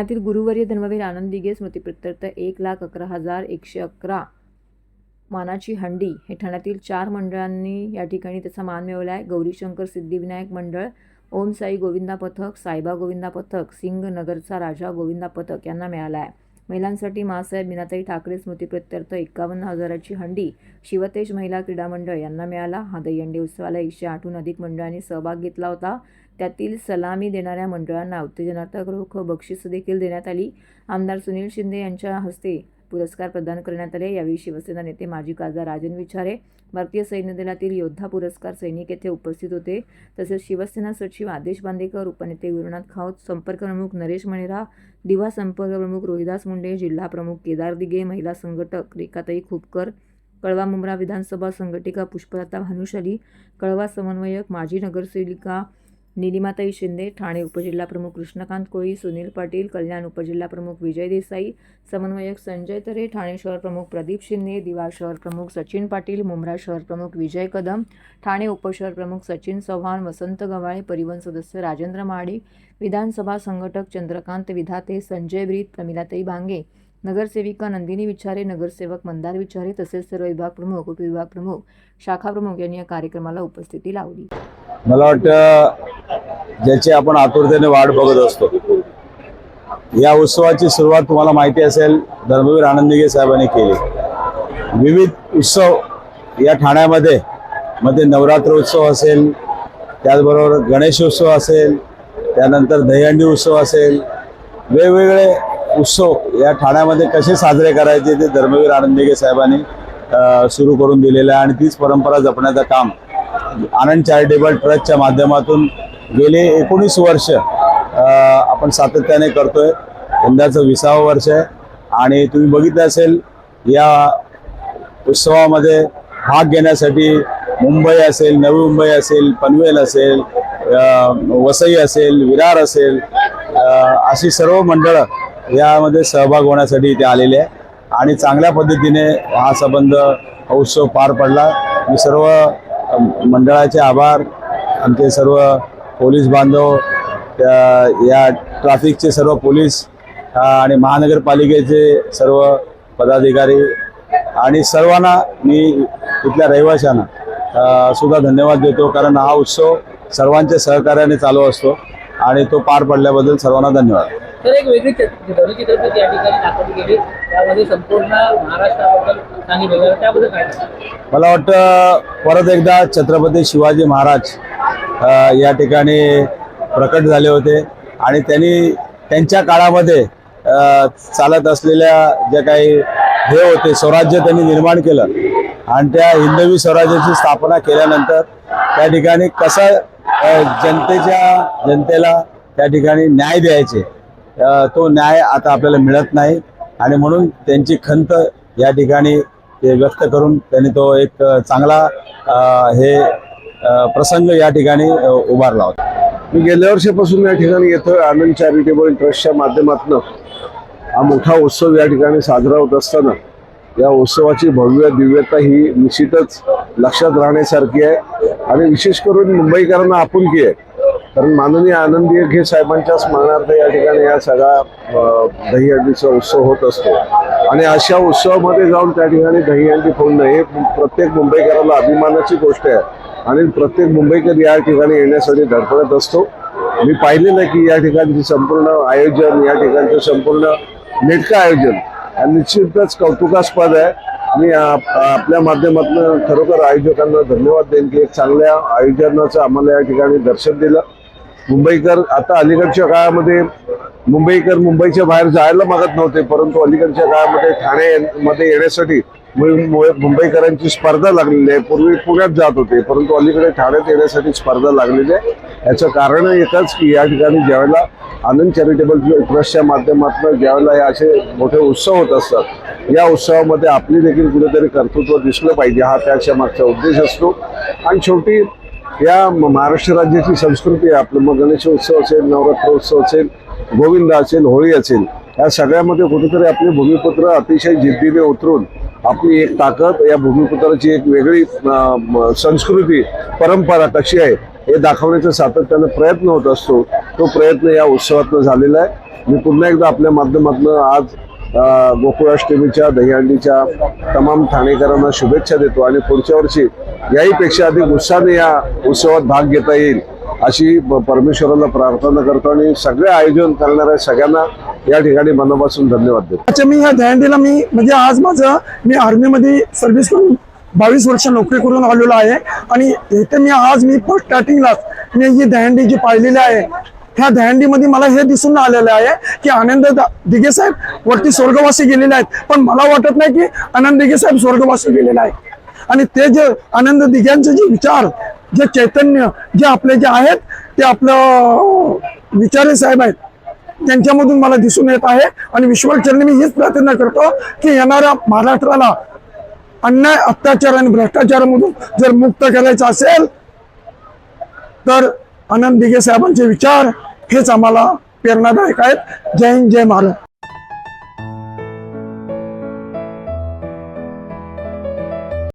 ठाण्यातील गुरुवर्य धर्मवीर आनंद दिघे स्मृतीप्रित्यर्थ एक लाख अकरा हजार एकशे अकरा. मानाची हंडी हे ठाण्यातील चार मंडळांनी या ठिकाणी त्याचा मान मिळवला आहे गौरीशंकर सिद्धिविनायक मंडळ ओम साई गोविंदा पथक साईबा गोविंदा पथक सिंग नगरचा राजा गोविंदा पथक यांना मिळाला आहे महिलांसाठी मासाहेब मीनाताई ठाकरे स्मृतीप्रित्यर्थ एकावन्न हजाराची हंडी शिवतेज महिला क्रीडा मंडळ यांना मिळाला. हा दहीहंडी उत्सवाला एकशे आठहून अधिक मंडळांनी सहभाग घेतला होता. त्यातील सलामी देणाऱ्या मंडळांना उत्तेजनार्थ रोख बक्षीस देखील देण्यात आली. आमदार सुनील शिंदे यांच्या हस्ते पुरस्कार प्रदान करण्यात आले. यावेळी शिवसेना नेते माजी खासदार राजन विचारे भारतीय सैन्य दलातील योद्धा पुरस्कार सैनिक येथे उपस्थित होते. तसेच शिवसेना सचिव आदेश बांदेकर उपनेते गुरुनाथ खाऊत संपर्क प्रमुख नरेश मणेरा दिवा संपर्क प्रमुख रोहिदास मुंडे जिल्हा प्रमुख केदार दिगे महिला संघटक रेखाताई खुपकर कळवा मुंब्रा विधानसभा संघटिका पुष्पलता भानुशाली कळवा समन्वयक माजी नगरसेविका निलिमाताई शिंदे ठाणे उपजिल्हाप्रमुख कृष्णकांत कोळी सुनील पाटील कल्याण उपजिल्हाप्रमुख विजय देसाई समन्वयक संजय तरे ठाणे शहर प्रमुख प्रदीप शिंदे दिवा शहर प्रमुख सचिन पाटील मुंब्रा शहर प्रमुख विजय कदम ठाणे उपशहर प्रमुख सचिन चव्हाण वसंत गवाळे परिवहन सदस्य राजेंद्र महाडी विधानसभा संघटक चंद्रकांत विधाते संजय ब्रीत प्रमिलाताई भांगे नगरसेविका नंदिनी विचारे नगरसेवक मंदार विचारे तसेच सर्व विभाग प्रमुख उपविभाग प्रमुख शाखा प्रमुख यांनी या कार्यक्रमाला उपस्थिती लावली. मला वाटतं ज्याची आपण आतुरतेने वाट बघत असतो. या उत्सवाची सुरुवात तुम्हाला माहिती असेल धर्मवीर आनंदगे साहेबांनी केली. विविध उत्सव या ठाण्यामध्ये मध्ये नवरात्र उत्सव असेल त्याचबरोबर गणेशोत्सव असेल त्यानंतर दहीहंडी उत्सव असेल वेगवेगळे उत्सव या ठाण्यामध्ये कसे साजरे करायचे ते धर्मवीर आनंदगे साहेबांनी सुरू करून दिलेलं आहे आणि तीच परंपरा जपण्याचं काम आनंद चॅरिटेबल ट्रस्टच्या माध्यमातून गेले एकोणीस वर्ष आपण सातत्याने करतोय. यंदाचं विसावं वर्ष आहे. आणि तुम्ही बघितलं असेल या उत्सवामध्ये भाग घेण्यासाठी मुंबई असेल नवी मुंबई असेल पनवेल असेल वसई असेल विरार असेल अशी सर्व मंडळं यामध्ये सहभाग होण्यासाठी इथे आलेले आहे आणि चांगल्या पद्धतीने हा संबंध हा उत्सव पार पडला. मी सर्व मंडळाचे आभार. आमचे सर्व पोलीस बांधव या ट्रॅफिकचे सर्व पोलीस आणि महानगरपालिकेचे सर्व पदाधिकारी आणि सर्वांना मी इथल्या रहिवाशांना सुद्धा धन्यवाद देतो कारण हा उत्सव सर्वांच्या सहकार्याने चालू असतो आणि तो पार पडल्याबद्दल सर्वांना धन्यवाद. तर एक वेगळी ध्वनी चित्रपट या ठिकाणी दाखवली गेली. त्यामध्ये संपूर्ण महाराष्ट्राबद्दल सांगितलं त्याबद्दल काय मला वाटतं परत एकदा छत्रपती शिवाजी महाराज या ठिकाणी प्रकट झाले होते. आणि त्यांनी त्यांच्या काळामध्ये चालत असलेल्या ज्या काही हे होते स्वराज्य त्यांनी निर्माण केलं. आणि त्या हिंदवी स्वराज्याची स्थापना केल्यानंतर त्या ठिकाणी कसं जनतेच्या जनतेला त्या ठिकाणी न्याय द्यायचे तो न्याय आता आपल्याला मिळत नाही. आणि म्हणून त्यांची खंत या ठिकाणी ते व्यक्त करून त्यांनी तो एक चांगला हे प्रसंग या ठिकाणी उभारला होता. मी गेल्या वर्षापासून या ठिकाणी येतो आनंद चॅरिटेबल ट्रस्टच्या माध्यमातून. हा मोठा उत्सव या ठिकाणी साजरा होत असताना या उत्सवाची भव्य दिव्यता ही निश्चितच लक्षात राहण्यासारखी आहे. आणि विशेष करून मुंबईकरांना आपुलकी आहे. कारण माननीय आनंदी घे साहेबांच्या स्मरणार्थ या ठिकाणी या सगळा दहीहंडीचा उत्सव होत असतो. आणि अशा उत्सवामध्ये जाऊन त्या ठिकाणी दहीहंडी फोडणं हे प्रत्येक मुंबईकराला अभिमानाची गोष्ट आहे. आणि प्रत्येक मुंबईकर या ठिकाणी येण्यासाठी धडपडत असतो. मी पाहिलेलं आहे की या ठिकाणचे संपूर्ण आयोजन या ठिकाणचं संपूर्ण नेटकं आयोजन निश्चितच कौतुकास्पद आहे. मी आप- आपल्या माध्यमातून खरोखर आयोजकांना धन्यवाद देईन की एक चांगल्या आयोजनाचं आम्हाला या ठिकाणी दर्शन दिलं. मुंबईकर आता अलीकडच्या काळामध्ये मुंबईकर मुंबईच्या बाहेर जायला मागत नव्हते परंतु अलीकडच्या काळामध्ये ठाणे मध्ये येण्यासाठी मु- मुंबईकरांची स्पर्धा लागलेली आहे. पूर्वी पुण्यात जात होते परंतु अलीकडे ठाण्यात येण्यासाठी स्पर्धा लागलेली आहे. याचं कारण एकच की या ठिकाणी ज्यावेळेला आनंद चॅरिटेबल ट्रस्टच्या माध्यमातून ज्यावेळेला हे असे मोठे उत्सव होत असतात या उत्सवामध्ये आपली देखील कुठेतरी कर्तृत्व दिसलं पाहिजे. हा त्याच्या मागचा उद्देश असतो. आणि शेवटी या म- महाराष्ट्र राज्याची संस्कृती आहे. आपलं मग गणेशोत्सव असेल नवरात्रोत्सव असेल गोविंद असेल होळी असेल या सगळ्यामध्ये कुठेतरी आपले भूमिपुत्र अतिशय जिद्दीने उतरून आपली एक ताकद या भूमिपुत्राची एक वेगळी संस्कृती परंपरा कशी आहे हे दाखवण्याचा सातत्यानं प्रयत्न होत असतो. तो प्रयत्न या उत्सवातनं झालेला आहे. मी पुन्हा एकदा आपल्या माध्यमातून आज गोकुळाष्टमीच्या दहीहंडीच्या तमाम ठाणेकरांना शुभेच्छा देतो आणि पुढच्या वर्षी याहीपेक्षा अधिक उत्साहाने या उत्सवात भाग घेता येईल अशी परमेश्वराला प्रार्थना करतो आणि सगळे आयोजन करणाऱ्या सगळ्यांना या ठिकाणी मनापासून धन्यवाद देतो. अच्छा मी ह्या दहंडीला मी म्हणजे आज माझं मी आर्मीमध्ये सर्व्हिस करून बावीस वर्ष नोकरी करून आलेलो आहे आणि इथे मी आज मी फर्स्ट स्टार्टिंगलाच मी ही दहंडी जी पाहिलेली आहे ह्या दहंडीमध्ये मला हे दिसून आलेलं आहे की आनंद दा- दिघे साहेब वरती स्वर्गवासी गेलेले आहेत. पण मला वाटत नाही की आनंद दिघे साहेब स्वर्गवासी गेलेला आहे. आणि ते जे आनंद दिघ्यांचे जे विचार जे चैतन्य जे आपले जे आहेत ते आपलं विचारे साहेब आहेत. त्यांच्यामधून मला दिसून येत आहे आणि विश्वचरणी मी हीच प्रार्थना करतो की येणाऱ्या महाराष्ट्राला अन्याय अत्याचार आणि भ्रष्टाचारामधून जर मुक्त करायचं असेल तर आनंद दिघे साहेबांचे विचार हेच आम्हाला प्रेरणादायक आहेत. जय हिंद जय महाराज